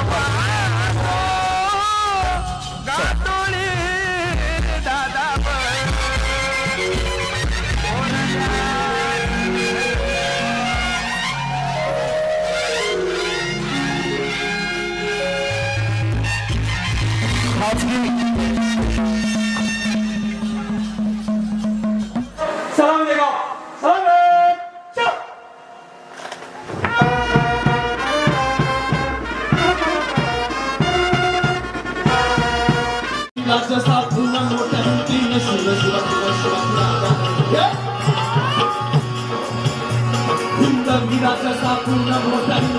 I. just stop pulling on the thing. Let's see, let's see, let's see, let's see, Yeah. Bundan biraz hesap bundan ortamını.